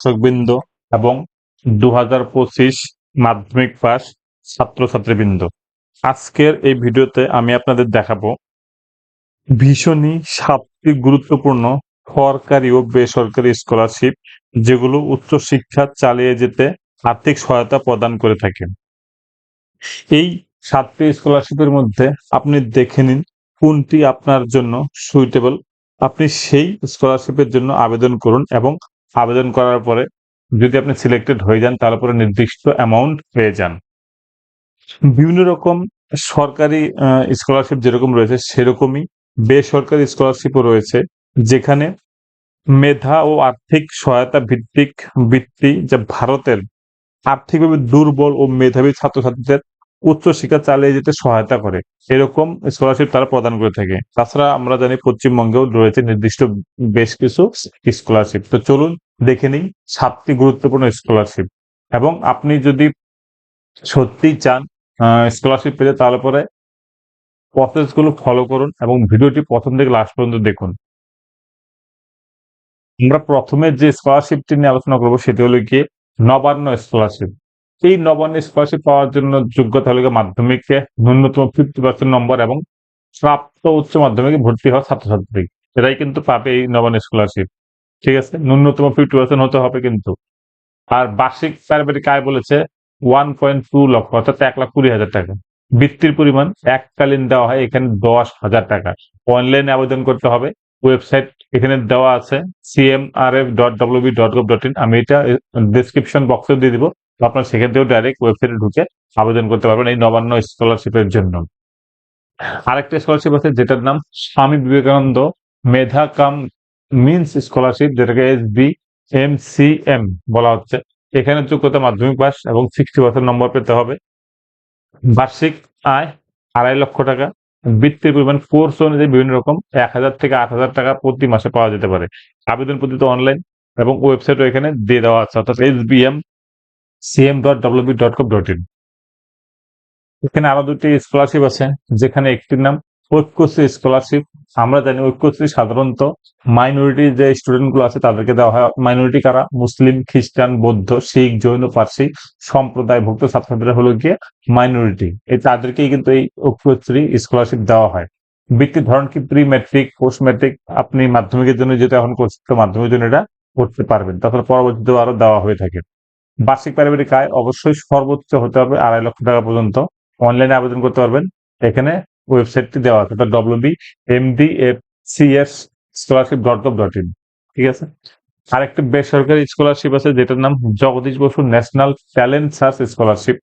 দর্শকবৃন্দ এবং দু হাজার পঁচিশ মাধ্যমিক পাস ছাত্রছাত্রীবৃন্দ। আজকের এই ভিডিওতে আমি আপনাদের দেখাবো ভীষণই সাতটি গুরুত্বপূর্ণ সরকারি ও বেসরকারি স্কলারশিপ যেগুলো উচ্চশিক্ষা চালিয়ে যেতে আর্থিক সহায়তা প্রদান করে থাকে। এই সাতটি স্কলারশিপের মধ্যে আপনি দেখে নিন কোনটি আপনার জন্য সুইটেবল আপনি সেই স্কলারশিপের জন্য আবেদন করুন এবং আবেদন করার পরে যদি আপনি সিলেক্টেড হয়ে যান, তার উপরে নির্দিষ্ট অ্যামাউন্ট পেয়ে যান। বিভিন্ন রকম সরকারি স্কলারশিপ যেরকম রয়েছে সেরকমই বেসরকারি স্কলারশিপও রয়েছে, যেখানে মেধা ও আর্থিক সহায়তা ভিত্তিক বৃত্তি যা ভারতের আর্থিকভাবে দুর্বল ও মেধাবী ছাত্রছাত্রীদের উচ্চশিক্ষা চালিয়ে যেতে সহায়তা করে। এরকম স্কলারশিপ তারা প্রদান করে থাকে। তাছাড়া আমরা জানি পশ্চিমবঙ্গেও রয়েছে নির্দিষ্ট বেশ কিছু স্কলারশিপ তো চলুন দেখে নিই সাতটি গুরুত্বপূর্ণ স্কলারশিপ এবং আপনি যদি সত্যি চান স্কলারশিপ পেতে, তাহলে পরে প্রসেসগুলো ফলো করুন এবং ভিডিওটি প্রথম থেকে লাস্ট পর্যন্ত দেখুন। আমরা প্রথমে যে স্কলারশিপটি নিয়ে আলোচনা করব, সেটি হলো গিয়ে নবান্ন স্কলারশিপ এই নবান্ন স্কলারশিপ পাওয়ার জন্য যোগ্যতা হলো মাধ্যমিকে ন্যূনতম ফিফটি পার্সেন্ট নম্বর এবং প্রাপ্ত উচ্চ মাধ্যমিকে ভর্তি হওয়া ছাত্রছাত্রী। এরাই কিন্তু পাবে এই নবান্ন স্কলারশিপ ঠিক আছে? ন্যূনতম ফিফটি পার্সেন্ট হতে হবে কিন্তু। আর বার্ষিক পারিবারিক আয় বলেছে ওয়ান পয়েন্ট টু লক্ষ, অর্থাৎ এক লাখ কুড়ি হাজার টাকা। বৃত্তির পরিমাণ এককালীন দেওয়া হয়, এখানে দশ হাজার টাকা। অনলাইনে আবেদন করতে হবে। ওয়েবসাইট এখানে দেওয়া আছে CMRF dot WB dot gov dot in আমি এটা ডিসক্রিপশন বক্সে দিয়ে দিব। আপনার সেখান থেকেও ডাইরেক্ট ওয়েবসাইটে ঢুকে আবেদন করতে পারবেন এই নবান্ন স্কলারশিপের জন্য। আরেকটা স্কলারশিপ আছে যেটার নাম স্বামী বিবেকানন্দ মেধা কাম মিনস স্কলারশিপ যেটাকে S B M C M বলা হচ্ছে। এখানে যোগ্যতা মাধ্যমিক পাস এবং সিক্সটি পার্সেন্ট নম্বর পেতে হবে। বার্ষিক আয় আড়াই লক্ষ টাকা। বৃত্তির পরিমাণ কোর্স অনুযায়ী বিভিন্ন রকম, এক হাজার থেকে আট হাজার টাকা প্রতি মাসে পাওয়া যেতে পারে। আবেদন পদ্ধতি অনলাইন এবং ওয়েবসাইটও এখানে দিয়ে দেওয়া আছে, অর্থাৎ S B M C M dot dot com dot in এখানে আরও দুটি স্কলারশিপ আছে, যেখানে একটির নাম ঐক্যশ্রী স্কলারশিপ আমরা জানি ঐক্যশ্রী সাধারণত মাইনরিটি যে স্টুডেন্টগুলো আছে, তাদেরকে দেওয়া হয় মাইনরিটি কারা? মুসলিম, খ্রিস্টান, বৌদ্ধ, শিখ, জৈন, পার্সি সম্প্রদায় সম্প্রদায়ভুক্ত ছাত্রছাত্রীরা হলো গিয়ে মাইনরিটি এই তাদেরকেই কিন্তু এই ঐক্যশ্রী স্কলারশিপ দেওয়া হয়। বৃত্তির ধরন কি প্রি ম্যাট্রিক পোস্ট ম্যাট্রিক আপনি মাধ্যমিকের জন্য যেটা এখন করছেন মাধ্যমিকের জন্য এটা করতে পারবেন। তাছাড়া পরবর্তীতে আরও দেওয়া হয়ে থাকে। বার্ষিক পারিবারিক আয় অবশ্যই সর্বোচ্চ হতে হবে আড়াই লক্ষ টাকা পর্যন্ত। অনলাইনে আবেদন করতে পারবেন। এখানে ওয়েবসাইটটি দেওয়া আছে অর্থাৎ WB MD F CS scholarship dot gov dot in ঠিক আছে? আরেকটি বেসরকারি স্কলারশিপ আছে, যেটার নাম Jagadish Bose national talent search scholarship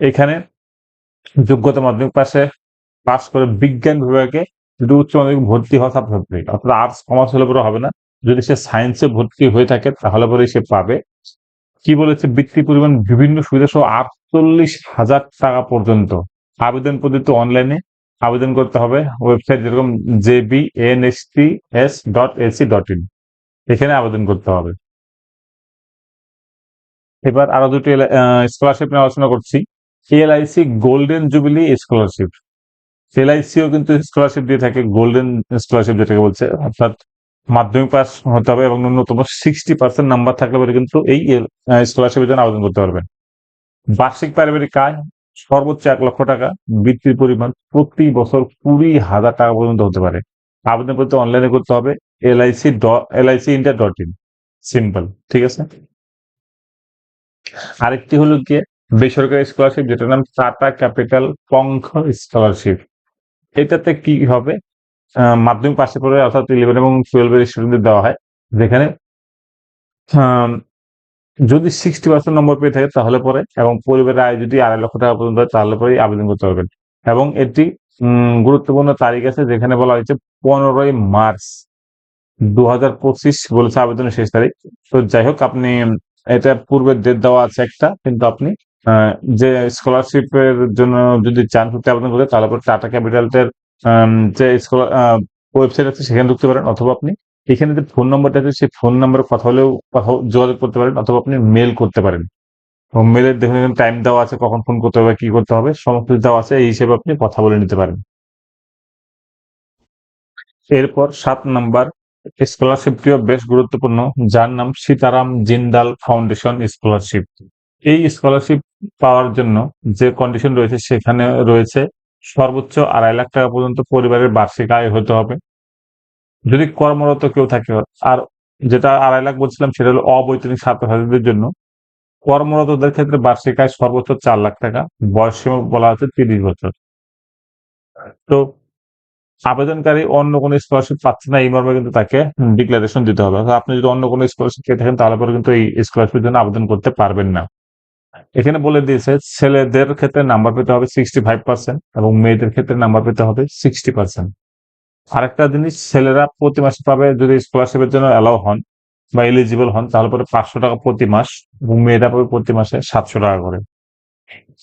এখানে যোগ্যতা মাধ্যমিক পাশে পাস করে বিজ্ঞান বিভাগে যদি উচ্চ মাধ্যমিক ভর্তি হওয়া ছাত্রছাত্রী অর্থাৎ আর্টস কমার্স হলে পরে হবে না। যদি সে সায়েন্সে ভর্তি হয়ে থাকে, তাহলে পরে সে পাবে। কি বলেছে? বৃত্তি পরিমাণ বিভিন্ন সুবিধা সহ আটচল্লিশ হাজার টাকা পর্যন্ত আবেদন পদ্ধতি অনলাইনে আবেদন করতে হবে। ওয়েবসাইট যেরকম JB N S T S dot AC dot in এখানে আবেদন করতে হবে। এবার আরও দুটি স্কলারশিপ নিয়ে আলোচনা করছি। এলআইসি গোল্ডেন জুবিলি স্কলারশিপ এলআইসিও কিন্তু স্কলারশিপ দিয়ে থাকে গোল্ডেন স্কলারশিপ যেটাকে বলছে। অর্থাৎ মাধ্যমিক পাস হতে হবে এবং ন্যূনতম সিক্সটি পার্সেন্ট নাম্বার থাকলে পরে কিন্তু এই স্কলারশিপের জন্য আবেদন করতে পারবেন। বার্ষিক পারিবারিক আয় সর্বোচ্চ এক লক্ষ টাকা বৃত্তির পরিমাণ প্রতি বছর কুড়ি হাজার টাকা পর্যন্ত হতে পারে। আবেদন করতে অনলাইনে করতে হবে LIC LIC India dot in simple ঠিক আছে? আরেকটি হলো গিয়ে বেসরকারি স্কলারশিপ যেটার নাম টাটা ক্যাপিটাল পঙ্খ স্কলারশিপ এটাতে কি হবে? মাধ্যমিক পাশে পড়ে অর্থাৎ ইলেভেন এবং টুয়েলভের স্টুডেন্টদের দেওয়া হয়। যেখানে যদি সিক্সটি পার্সেন্ট নম্বর পেয়ে থাকে, তাহলে পরে, এবং পরিবারের আয় যদি আড়াই লক্ষ টাকা পর্যন্ত হয়, তাহলে পরে আবেদন করতে পারবেন। এবং এটি গুরুত্বপূর্ণ তারিখ আছে, যেখানে বলা হয়েছে পনেরোই মার্চ দু হাজার পঁচিশ বলেছে আবেদনের শেষ তারিখ। তো যাই হোক, আপনি, এটা পূর্বের ডেট দেওয়া আছে একটা, কিন্তু আপনি যে স্কলারশিপের জন্য যদি চান করতে আবেদন করতে, তাহলে পরে টাটা ক্যাপিটালের যে স্কলার ওয়েবসাইট আছে, সেখানে ঢুকতে পারেন, অথবা আপনি এখানে যে ফোন নাম্বারটা আছে, সেই ফোন নাম্বারে কথা হলেও যোগাযোগ করতে পারেন অথবা আপনি মেল করতে পারেন। মেলের দেখুন এখানে টাইম দেওয়া আছে, কখন ফোন করতে হবে, কি করতে হবে, সমস্ত দেওয়া আছে, এই হিসেবে আপনি কথা বলে নিতে পারেন। এরপর সাত নাম্বার স্কলারশিপটিও বেশ গুরুত্বপূর্ণ, যার নাম সীতারাম জিন্দাল ফাউন্ডেশন স্কলারশিপ এই স্কলারশিপ পাওয়ার জন্য যে কন্ডিশন রয়েছে, সেখানে রয়েছে সর্বোচ্চ আড়াই লাখ টাকা পর্যন্ত পরিবারের বার্ষিক আয় হতে হবে। যদি কর্মরত কেউ থাকে, আর যেটা আড়াই লাখ বলছিলাম, সেটা হলো অবৈতনিক ছাত্রছাত্রীদের জন্য। কর্মরতদের ক্ষেত্রে বার্ষিক আয় সর্বোচ্চ চার লাখ টাকা, বয়স বলা হচ্ছে তিরিশ বছর। তো আবেদনকারী অন্য কোনো স্কলারশিপ পাচ্ছে না, এই মর্মে কিন্তু তাকে ডিক্লারেশন দিতে হবে। আপনি যদি অন্য কোনো স্কলারশিপ পেয়ে থাকেন, তাহলে পরে কিন্তু এই স্কলারশিপের জন্য আবেদন করতে পারবেন না। এখানে বলে দিয়েছে, ছেলেদের ক্ষেত্রে নাম্বার পেতে হবে সিক্সটি ফাইভ পার্সেন্ট এবং মেয়েদের ক্ষেত্রে নাম্বার পেতে হবে সিক্সটি পার্সেন্ট আরেকটা জিনিস, ছেলেরা প্রতি মাসে পাবে, যদি স্কলারশিপের জন্য অ্যালাউ হন বা এলিজিবল হন, তাহলে পরে পাঁচশো টাকা প্রতি মাস এবং মেয়েরা পাবে প্রতি মাসে সাতশো টাকা করে।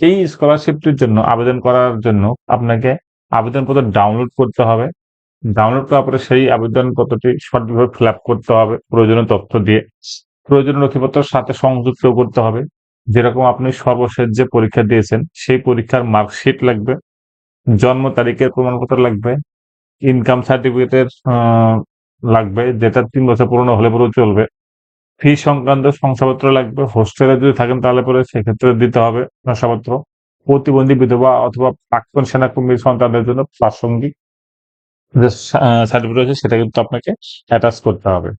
এই স্কলারশিপটির জন্য, আবেদন করার জন্য আপনাকে আবেদনপত্র ডাউনলোড করতে হবে। ডাউনলোড করার পরে সেই আবেদনপত্রটি সঠিকভাবে ফিল আপ করতে হবে প্রয়োজনীয় তথ্য দিয়ে। প্রয়োজনীয় নথিপত্র সাথে সংযুক্ত করতে হবে। যেরকম আপনি সর্বশেষ যে পরীক্ষা দিয়েছেন, সেই পরীক্ষার মার্কশিট লাগবে। জন্ম তারিখের প্রমাণপত্র লাগবে। ইনকাম সার্টিফিকেটের লাগবে, যেটা তিন বছর পুরনো হলে পরেও চলবে। ফি সংক্রান্ত শংসাপত্র লাগবে। হোস্টেলে যদি থাকেন তাহলে পরে সেক্ষেত্রে দিতে হবে শংসাপত্র। প্রতিবন্ধী বিধবা অথবা প্রাক্তন সেনাকর্মী সন্তানদের জন্য প্রাসঙ্গিক যে সার্টিফিকেট রয়েছে সেটা কিন্তু আপনাকে অ্যাটাচ করতে হবে।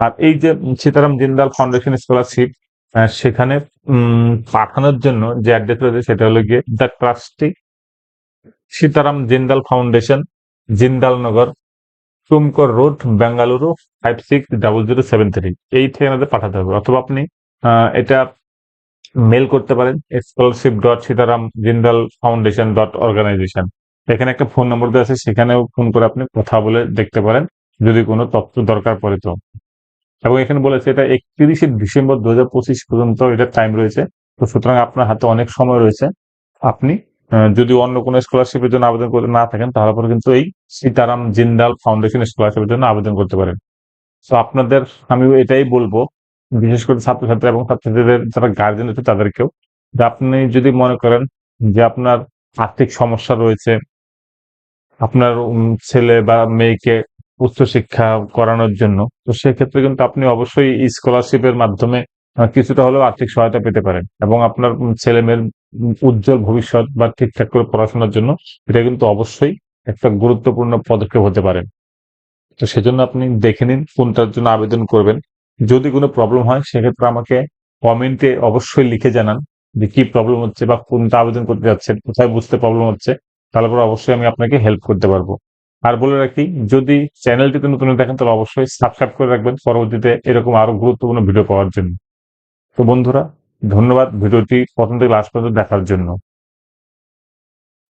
আর এই যে সীতারাম জিন্দাল ফাউন্ডেশন স্কলারশিপ সেখানে পাঠানোর জন্য যে অ্যাড্রেস রয়েছে সেটা হলো গিয়ে the trustee Sitaram Jindal foundation Jindal Nagar Tumkur road Bengaluru five six double zero seven three এই ঠিকানাতে পাঠাতে হবে। অথবা আপনি এটা মেল করতে পারেন scholarship dot Sitaram Jindal foundation dot organisation এখানে একটা ফোন নম্বর দেওয়া আছে, সেখানেও ফোন করে আপনি কথা বলে দেখতে পারেন, যদি কোনো তথ্য দরকার পড়ে তো। এবং এখানে বলেছে, এটা একত্রিশে ডিসেম্বর দু হাজার পঁচিশ পর্যন্ত এটা টাইম রয়েছে। তো সুতরাং আপনার হাতে অনেক সময় রয়েছে। আপনি যদি অন্য কোনো স্কলারশিপের জন্য আবেদন করতে না থাকেন, তাহলে পরে কিন্তু এই সীতারাম জিন্দাল ফাউন্ডেশন স্কলারশিপের জন্য আবেদন করতে পারেন। তো আপনাদের, আমি এটাই বলব, বিশেষ করে ছাত্রছাত্রী এবং ছাত্রছাত্রীদের যারা গার্জেন আছে, তাদেরকেও, যে আপনি যদি মনে করেন যে আপনার আর্থিক সমস্যা রয়েছে, আপনার ছেলে বা মেয়েকে উচ্চশিক্ষা করানোর জন্য, তো সেক্ষেত্রে কিন্তু আপনি অবশ্যই স্কলারশিপের মাধ্যমে কিছুটা হলেও আর্থিক সহায়তা পেতে পারেন। এবং আপনার ছেলে মেয়ের উজ্জ্বল ভবিষ্যৎ বা ঠিকঠাক করে পড়াশোনার জন্য এটা কিন্তু অবশ্যই একটা গুরুত্বপূর্ণ পদক্ষেপ হতে পারে। তো সেজন্য আপনি দেখে নিন কোনটার জন্য আবেদন করবেন। যদি কোনো প্রবলেম হয়, সেক্ষেত্রে আমাকে কমেন্টে অবশ্যই লিখে জানান যে কি প্রবলেম হচ্ছে বা কোনটা আবেদন করতে যাচ্ছেন, কোথায় বুঝতে প্রবলেম হচ্ছে, তাহলে পরে অবশ্যই আমি আপনাকে হেল্প করতে পারব। আর বলে রাখি, যদি চ্যানেলটিতে নতুন দেখেন তাহলে অবশ্যই সাবস্ক্রাইব করে রাখবেন। পরবর্তীতে এরকম আরও গুরুত্বপূর্ণ ভিডিও পাওয়ার জন্য। তো বন্ধুরা ধন্যবাদ ভিডিওটি প্রথম থেকে লাস্ট পর্যন্ত দেখার জন্য।